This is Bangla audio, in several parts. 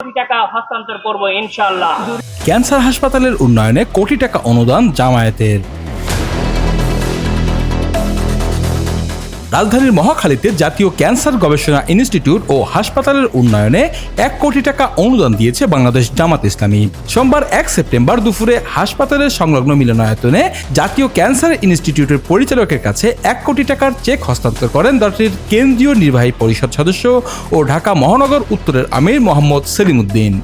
কোটি টাকা হস্তান্তর ইনশাল্লাহ ক্যান্সার হাসপাতালের উন্নয়নে কোটি টাকা অনুদান জামায়াতের। রাজধানীর মহাখালীতে জাতীয় ক্যান্সার গবেষণা ইনস্টিটিউট ও হাসপাতালের উন্নয়নে এক কোটি টাকা অনুদান দিয়েছে বাংলাদেশ জামাত ইসলামী। সোমবার এক সেপ্টেম্বর দুপুরে হাসপাতালের সংলগ্ন মিলনায়তনে জাতীয় ক্যান্সার ইনস্টিটিউটের পরিচালকের কাছে এক কোটি টাকার চেক হস্তান্তর করেন দলটির কেন্দ্রীয় নির্বাহী পরিষদ সদস্য ও ঢাকা মহানগর উত্তরের আমির মোহাম্মদ সেলিম উদ্দিন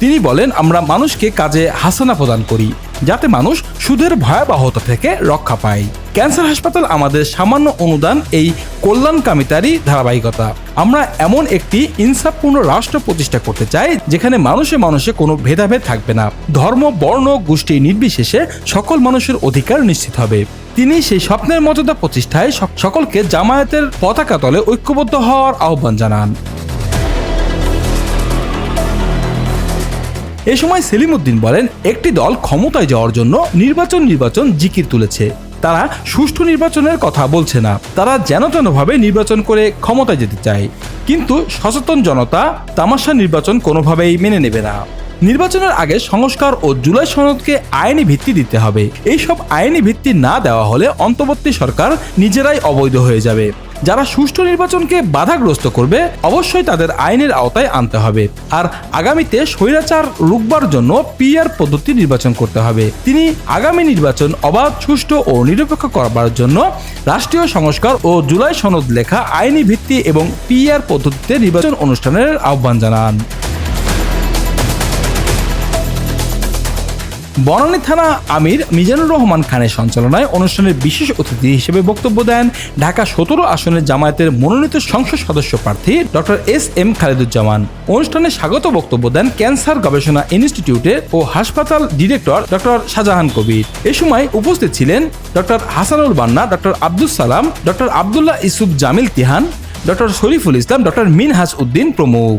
তিনি বলেন, আমরা মানুষকে কাজে হাসানা প্রদান করি। যাতে মানুষ সুদের ভয়াবহতা থেকে রক্ষা পায়। ক্যান্সার হাসপাতাল আমাদের সামান্য অনুদান এই কল্যাণকামিতারই ধারাবাহিকতা। আমরা এমন একটি ইনসাফপূর্ণ রাষ্ট্র প্রতিষ্ঠা করতে চাই, যেখানে মানুষে মানুষে কোনো ভেদাভেদ থাকবে না। ধর্ম, বর্ণ, গোষ্ঠী নির্বিশেষে সকল মানুষের অধিকার নিশ্চিত হবে। তিনি সেই স্বপ্নের মর্যাদা প্রতিষ্ঠায় সকলকে জামায়াতের পতাকা তলে ঐক্যবদ্ধ হওয়ার আহ্বান জানান। এ সময় সেলিম উদ্দিন বলেন, একটি দল ক্ষমতায় যাওয়ার জন্য নির্বাচন নির্বাচন জিকির তুলেছে। তারা সুষ্ঠু নির্বাচনের কথা বলছে না। তারা যেন তেনভাবে নির্বাচন করে ক্ষমতায় যেতে চায়। কিন্তু সচেতন জনতা তামাশা নির্বাচন কোনোভাবেই মেনে নেবে না। নির্বাচনের আগে সংস্কার ও জুলাই সনদকে আইনি ভিত্তি দিতে হবে। এইসব আইনি ভিত্তি না দেওয়া হলে অন্তর্বর্তী সরকার নিজেরাই অবৈধ হয়ে যাবে। যারা সুষ্ঠু নির্বাচনকে বাধাগ্রস্ত করবে, অবশ্যই তাদের আইনের আওতায় আনতে হবে। আর আগামীতে স্বৈরাচার রুখবার জন্য পিআর পদ্ধতি নির্বাচন করতে হবে। তিনি আগামী নির্বাচন অবাধ, সুষ্ঠু ও নিরপেক্ষ করবার জন্য রাষ্ট্রীয় সংস্কার ও জুলাই সনদ লেখা আইনি ভিত্তি এবং পিআর পদ্ধতিতে নির্বাচন অনুষ্ঠানের আহ্বান জানান। বনানী থানা আমির মিজানুর রহমান খানের সঞ্চালনায় অনুষ্ঠানের বিশেষ অতিথি হিসেবে বক্তব্য দেন ঢাকা সতেরো আসনের জামায়াতের মনোনীত সংসদ সদস্য প্রার্থী ডক্টর এস এম খালেদুজ্জামান। অনুষ্ঠানে স্বাগত বক্তব্য দেন ক্যান্সার গবেষণা ইনস্টিটিউটের ও হাসপাতাল ডিরেক্টর ডক্টর শাহজাহান কবির। এ সময় উপস্থিত ছিলেন doctor Hasanul Banna, doctor Abdul Salam, doctor Abdullah Yusuf Jamil Tihan, doctor Shariful Islam, doctor Minhas Uddin প্রমুখ।